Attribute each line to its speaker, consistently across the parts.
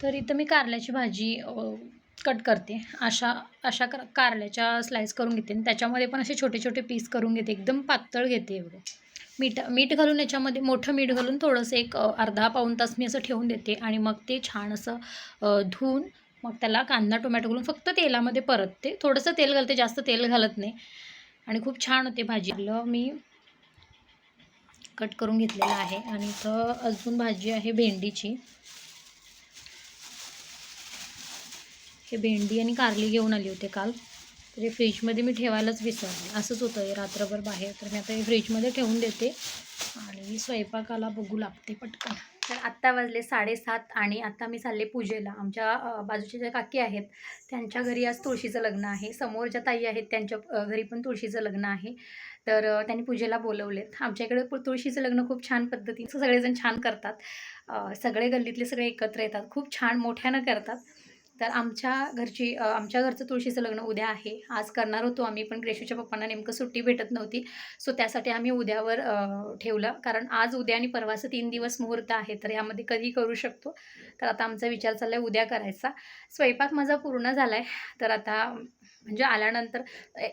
Speaker 1: तर इथं मी कारल्याची भाजी कट करते. अशा अशा कर कारल्याच्या स्लाईस करून घेते. आणि त्याच्यामध्ये पण असे छोटे छोटे पीस करून घेते. एकदम पातळ घेते एवढे. मीठ मीठ घालून याच्यामध्ये मोठं मीठ घालून थोडंसं एक अर्धा पाऊण तास मी असं ठेवून देते. आणि मग ते छान असं धुवून मग त्याला कांदा टोमॅटो घालून फक्त तेलामध्ये परतते थोडंसं तेल घालते. जास्त तेल घालत नाही. आणि खूप छान होते भाजी. मी कट करून घेतलेलं आहे. आणि इथं अजून भाजी आहे भेंडीची. हे भेंडी आणि कारली घेऊन आली होते काल. तर हे फ्रीजमध्ये मी ठेवायलाच विसरले. असंच होतं हे रात्रभर बाहेर. तर मी आता हे फ्रीजमध्ये ठेवून देते आणि स्वयंपाकाला बघू लागते पटकन. तर आत्ता वाजले साडेसात आणि आत्ता मी चालले पूजेला. आमच्या बाजूचे बाजूच्या ज्या काकी आहेत त्यांच्या घरी आज तुळशीचं लग्न आहे. समोर ज्या ताई आहेत त्यांच्या घरी पण तुळशीचं लग्न आहे. तर त्यांनी पूजेला बोलवलेत. आमच्याकडे तुळशीचं लग्न खूप छान पद्धतीचं सगळेजण छान करतात. सगळे गल्लीतले सगळे एकत्र येतात. खूप छान मोठ्यानं करतात. तर आमच्या घरची आमच्या घरचं तुळशीचं लग्न उद्या आहे. आज करणार होतो आम्ही पण ग्रेशूच्या पप्पांना नेमकं सुट्टी भेटत नव्हती. सो त्यासाठी आम्ही उद्यावर ठेवलं. कारण आज उद्या आणि परवाचं तीन दिवस मुहूर्त आहे तर यामध्ये कधी करू शकतो. तर आता आमचा विचार चालला आहे उद्या करायचा. स्वयंपाक माझा पूर्ण झाला आहे तर आता म्हणजे आल्यानंतर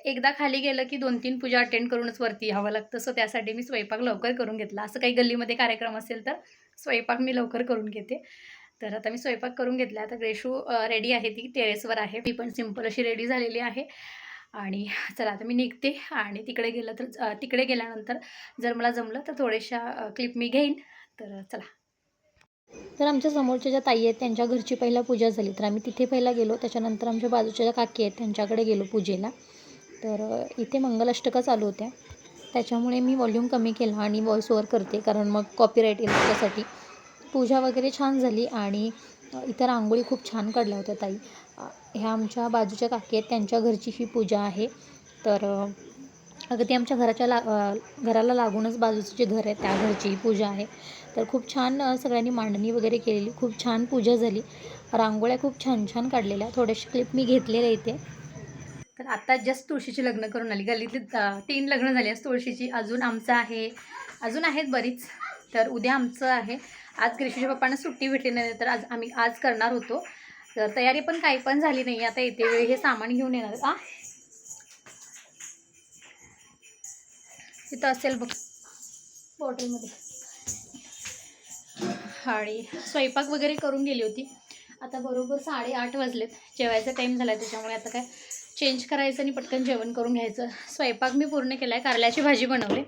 Speaker 1: एकदा खाली गेलं की दोन तीन पूजा अटेंड करूनच वरती यावं लागतं. सो त्यासाठी मी स्वयंपाक लवकर करून घेतला. असं काही गल्लीमध्ये कार्यक्रम असेल तर स्वयंपाक मी लवकर करून घेते. तर आता मी स्वयंपाक करून घेतला. आता ग्रेशू रेडी आहे ती टेरेसवर आहे. मी पण सिंपल अशी रेडी झालेली आहे. आणि चला आता मी निघते आणि तिकडे गेलं तर तिकडे गेल्यानंतर जर मला जमलं तर थोड्याशा क्लिप मी घेईन. तर चला. तर आमच्या समोरच्या ज्या ताई आहेत त्यांच्या घरची पहिला पूजा झाली. तर आम्ही तिथे पहिला गेलो. त्याच्यानंतर आमच्या बाजूच्या ज्या काकी आहेत त्यांच्याकडे गेलो पूजेला. तर इथे मंगलाष्टका चालू होत्या. त्याच्यामुळे मी वॉल्यूम कमी केला आणि व्हॉइस ओवर करते. कारण मग कॉपीराईट येईल त्यासाठी. पूजा वगैरे छान झाली आणि इतर इथं रांगोळी खूप छान काढल्या होत्या ताई. ह्या आमच्या बाजूच्या काकी आहेत त्यांच्या घरची ही पूजा आहे. तर अगं अगदी आमच्या घराच्या ला घराला लागूनच बाजूचं जे घर आहे त्या घरची ही पूजा आहे. तर खूप छान सगळ्यांनी मांडणी वगैरे केलेली खूप छान पूजा झाली. रांगोळ्या खूप छान छान काढलेल्या थोडेसे क्लिप मी घेतलेल्या इथे. तर आता जस्ट तुळशीची लग्न करून आली. गल्लीतली तीन लग्न झाली. आहेत तुळशीची अजून आमचं आहे अजून आहेत बरीच. तर उद्या आमचं आहे. आज ग्रीशूच्या पप्पांना सुट्टी भेटली नाही तर आज आम्ही आज करणार होतो. तर तयारी पण काही पण झाली नाही आता येते वेळी हे सामान घेऊन येणार का तिथं असेल बघ. बॉटलमध्ये. आणि स्वयंपाक वगैरे करून गेली होती. आता बरोबर साडेआठ वाजलेत. जेवायचा टाईम झाला त्याच्यामुळे आता काय चेंज करायचं आणि पटकन जेवण करून घ्यायचं. स्वयंपाक मी पूर्ण केला आहे कारल्याची भाजी बनवली.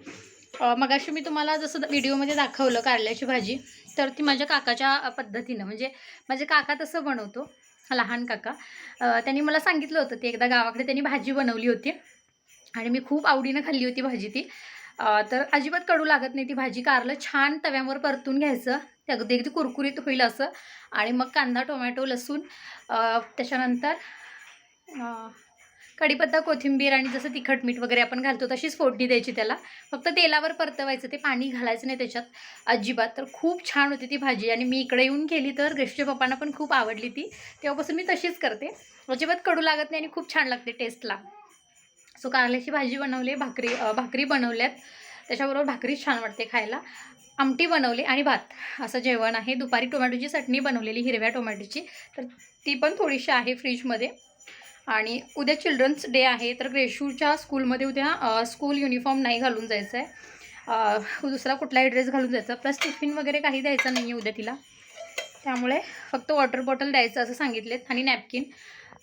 Speaker 1: मगाशी मी तुम्हाला जसं व्हिडिओमध्ये दाखवलं कारल्याची भाजी तर ती माझ्या काकाच्या पद्धतीनं म्हणजे माझे काका तसं बनवतो लहान काका. त्यांनी मला सांगितलं होतं ते एकदा गावाकडे त्यांनी भाजी बनवली होती आणि मी खूप आवडीनं खाल्ली होती भाजी ती. तर अजिबात कडू लागत नाही ती भाजी कारलं छान तव्यावर परतून घ्यायचं ते अगदी अगदी कुरकुरीत होईल असं. आणि मग कांदा टोमॅटो लसूण त्याच्यानंतर कढीपत्ता कोथिंबीर आणि जसं तिखट मीठ वगैरे आपण घालतो तशीच फोडणी द्यायची त्याला. फक्त तेलावर परतवायचं ते पाणी घालायचं नाही त्याच्यात अजिबात. तर खूप छान होती ती भाजी आणि मी इकडे येऊन केली तर गेस्टच्या पप्पांना पण खूप आवडली ती. तेव्हापासून मी तशीच करते. अजिबात कडू लागत नाही आणि खूप छान लागते टेस्टला सो कारल्याची भाजी बनवली भाकरी भाकरी बनवल्यात. त्याच्याबरोबर भाकरीच छान वाटते खायला. आमटी बनवली आणि भात. असं जेवण आहे. दुपारी टोमॅटोची चटणी बनवलेली हिरव्या टोमॅटोची. तर ती पण थोडीशी आहे फ्रीजमध्ये. आणि उद्या चिल्ड्रन्स डे आहे तर ग्रेशूच्या स्कूलमध्ये उद्या स्कूल युनिफॉर्म नाही घालून जायचं आहे दुसरा कुठलाही ड्रेस घालून जायचा. प्लस टिफिन वगैरे काही द्यायचं नाही आहे उद्या तिला. त्यामुळे फक्त वॉटर बॉटल द्यायचं असं सांगितलेत आणि नॅपकिन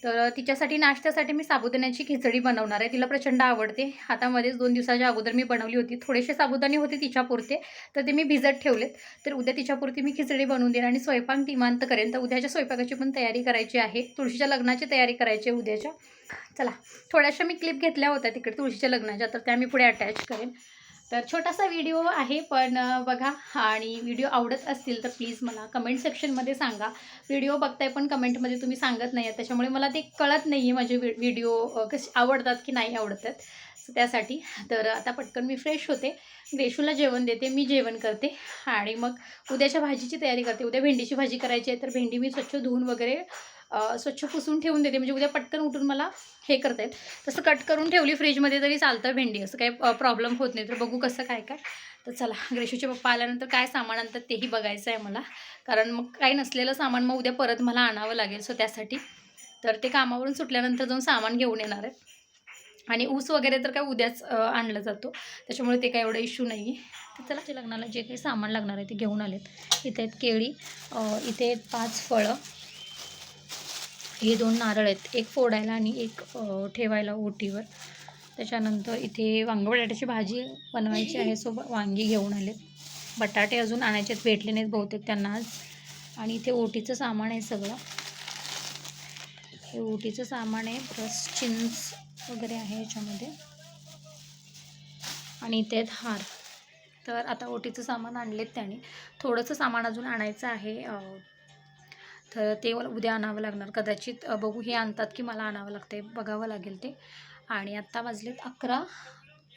Speaker 1: तर तिच्यासाठी नाश्त्यासाठी मी साबुदाण्याची खिचडी बनवणार आहे. तिला प्रचंड आवडते. आता मध्येच दोन दिवसाच्या अगोदर मी बनवली होती. थोडेसे साबुदाणे होते तिच्यापुरते तर ते मी भिजत ठेवलेत. तर उद्या तिच्यापुरती मी खिचडी बनवून देईन आणि स्वयंपाक निमांत करेन. तर उद्याच्या स्वयंपाकाची पण तयारी करायची आहे. तुळशीच्या लग्नाची तयारी करायची आहे उद्याच्या. चला थोड्याशा मी क्लिप घेतल्या होत्या तिकडे तुळशीच्या लग्नाच्या तर त्या मी पुढे अटॅच करेन. तर छोटासा व्हिडिओ आहे पण बघा आणि व्हिडिओ आवडत असतील तर प्लीज मला कमेंट सेक्शनमध्ये सांगा. व्हिडिओ बघताय पण कमेंटमध्ये तुम्ही सांगत नाही आहे त्याच्यामुळे मला ते कळत नाही आहे माझे व्हिडिओ कसे आवडतात की नाही आवडतात. सो त्यासाठी तर आता पटकन मी फ्रेश होते. ग्रेशूला जेवण देते मी जेवण करते. आणि मग उद्याच्या भाजीची तयारी करते. उद्या भेंडीची भाजी करायची आहे तर भेंडी मी स्वच्छ धुवून वगैरे स्वच्छ पुसून ठेवून देते. म्हणजे उद्या पटकन उठून मला हे करता येईल. तसं कट करून ठेवली फ्रीजमध्ये तरी चालतं भेंडी. असं काही प्रॉब्लेम होत नाही. तर बघू कसं काय काय. तर चला ग्रेशूचे पप्पा आल्यानंतर काय सामान आणतात तेही बघायचं आहे मला. कारण मग काही नसलेलं सामान मग उद्या परत मला आणावं लागेल. सो त्यासाठी. तर ते कामावरून सुटल्यानंतर जाऊन सामान घेऊन येणार आहे. आणि ऊस वगैरे तर काय उद्याच आणला जातो. त्याच्यामुळे ते काय एवढं इश्यू नाही आहे तर चला लग्नाला जे काही सामान लागणार आहे ते घेऊन आलेत. इथे आहेत केळी इथे आहेत पाच फळं. हे दोन नारळ आहेत. एक फोडायला आणि एक ठेवायला ओटीवर. त्याच्यानंतर इथे वांग बटाट्याची भाजी बनवायची आहे. सो वांगी घेऊन आलेत बटाटे अजून आणायचे आहेत, भेटले नाहीत बहुतेक त्यांना आज. आणि इथे ओटीचं सामान आहे सगळं. हे ओटीचं सामान आहे. प्लस चिंच वगैरे आहे याच्यामध्ये. आणि इथे आहेत हार. तर आता ओटीचं सामान आणलेत त्याने. थोडंसं सामान अजून आणायचं आहे. तर ते मला उद्या आणावं लागणार. कदाचित बघू हे आणतात की मला आणावं लागते बघावं लागेल ते. आणि आत्ता वाजलेत अकरा.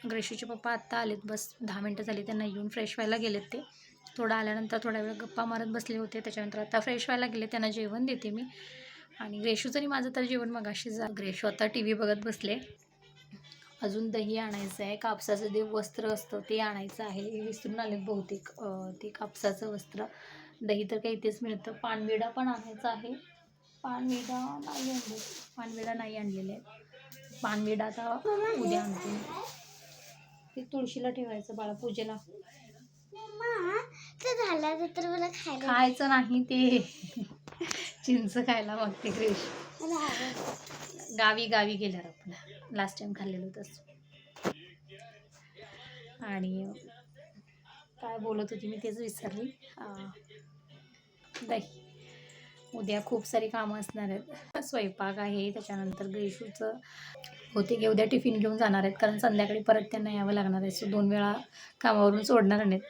Speaker 1: ग्रेशूचे पप्पा आत्ता आलेत बस दहा मिनटं झाली त्यांना येऊन फ्रेश व्हायला गेलेत ते. थोडं आल्यानंतर थोड्या वेळ गप्पा मारत बसले होते त्याच्यानंतर आता फ्रेश व्हायला गेले त्यांना जेवण देते मी. आणि ग्रेशूचं आणि माझं तर जेवण मगाशी जा ग्रेशू आता टी व्ही बघत बसले. अजून दही आणायचं आहे कापसाचं जे वस्त्र असतं ते आणायचं आहे. हे विसरून आलेत बहुतेक ते कापसाचं वस्त्र. दही तर काही इथेच मिळतं. पानविडा पण आणायचा आहे. पानविडा नाही आणले. पानविडा नाही आणलेले. आहे पानविडा आता उद्या आणते. ते तुळशीला ठेवायचं बाळा पूजेला.
Speaker 2: ते झालं तर मला खायला
Speaker 1: खायचं नाही ते. चिंच खायला मागते क्रिश. गावी गावी गेल्यावर आपण लास्ट टाइम खाल्लेलं तसं. आणि काय बोलत होती मी तेच विसरली. दही उद्या खूप सारी कामं असणार आहेत. स्वयंपाक आहे त्याच्यानंतर ग्रेशूचं होते की उद्या टिफिन घेऊन जाणार आहेत. कारण संध्याकाळी परत त्यांना यावं लागणार आहे. सो दोन वेळा कामावरून सोडणार नाहीत.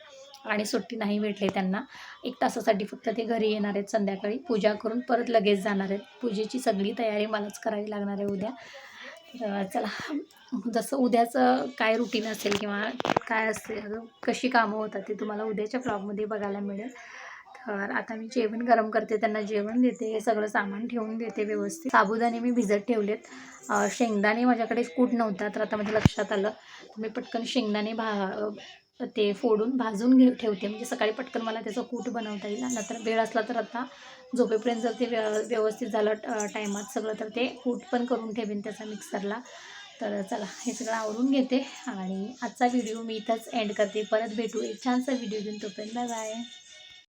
Speaker 1: आणि सुट्टी नाही भेटली त्यांना. एक तासासाठी फक्त ते घरी येणार आहेत संध्याकाळी. पूजा करून परत लगेच जाणार आहेत. पूजेची सगळी तयारी मलाच करावी लागणार आहे उद्या. चला जसं उद्याचं काय रुटीन असेल किंवा काय असेल कशी कामं होतात ते तुम्हाला उद्याच्या ब्लॉगमध्ये बघायला मिळेल. तर आता मी जेवण गरम करते त्यांना जेवण देते हे सगळं सामान ठेवून देते व्यवस्थित. साबुदाणे मी भिजत ठेवलेत. शेंगदाणे माझ्याकडे कूट नव्हता तर आता माझ्या लक्षात आलं. मी पटकन शेंगदाणे भा ते फोडून भाजून घे ठेवते. म्हणजे सकाळी पटकन मला त्याचं कूट बनवता येईल. नंतर वेळ असला तर आता झोपेपर्यंत जर ते व्य- व्यवस्थित झालं टायमात सगळं तर ते कूट पण करून ठेवेन त्याचा मिक्सरला. तर चला हे सगळं आवरून घेते. आणि आजचा व्हिडिओ मी इथंच एंड करते. परत भेटू एक छानसा व्हिडिओ घेऊन तोपर्यंत बाय